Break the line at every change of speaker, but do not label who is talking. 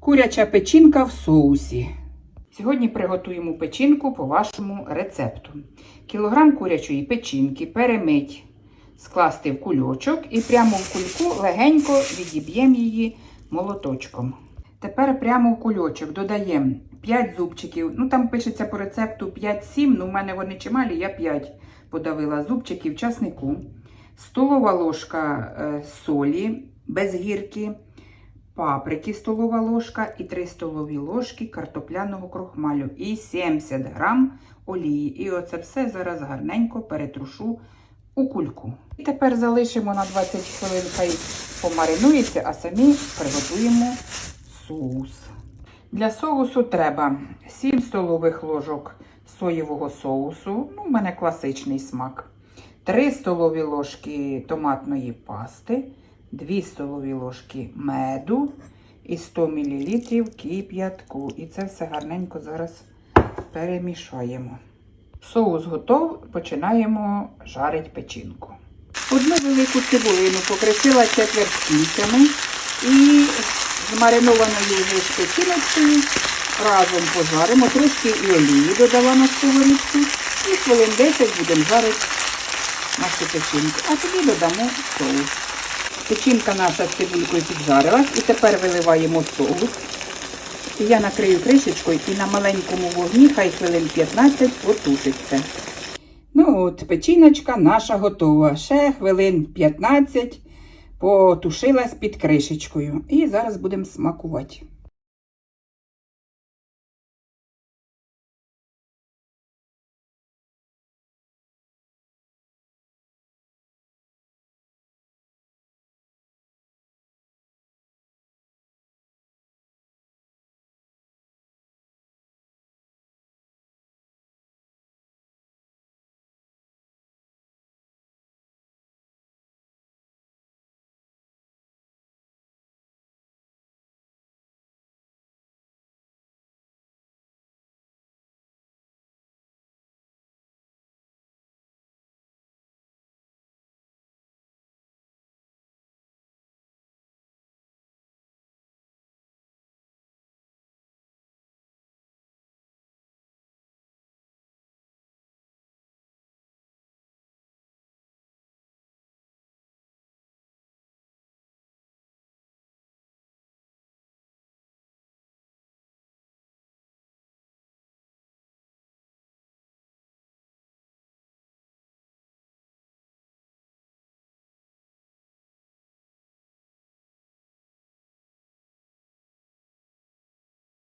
Куряча печінка в соусі. Сьогодні приготуємо печінку по вашому рецепту. Кілограм курячої печінки перемить, скласти в кульочок і прямо в кульку легенько відіб'ємо її молоточком. Тепер прямо в кульочок додаємо 5 зубчиків. Ну там пишеться по рецепту 5-7, ну в мене вони чималі, я 5 подавила зубчиків часнику. Столова ложка е, солі без гірки, паприки столова ложка і 3 столові ложки картопляного крохмалю і 70 грам олії. І оце все зараз гарненько перетрушу у кульку. І тепер залишимо на 20 хвилин, хай помаринується, а самі приготуємо соус. Для соусу треба 7 столових ложок соєвого соусу, ну, у мене класичний смак. 3 столові ложки томатної пасти, 2 столові ложки меду і 100 мл кип'ятку. І це все гарненько зараз перемішаємо. Соус готов, починаємо жарити печінку. Одну велику цибулину покришила четвертинками і з маринованою печіночкою разом пожаримо. Трошки і олії додала на сковорідку. І хвилин 10 будемо жарити нашу печінку. А тоді додамо соус. Печінка наша з цибулькою піджарилась і тепер виливаємо соус. Я накрию кришечкою і на маленькому вогні хай хвилин 15 потушиться. Ну от, печіночка наша готова. Ще хвилин 15 потушилась під кришечкою. І зараз будемо смакувати.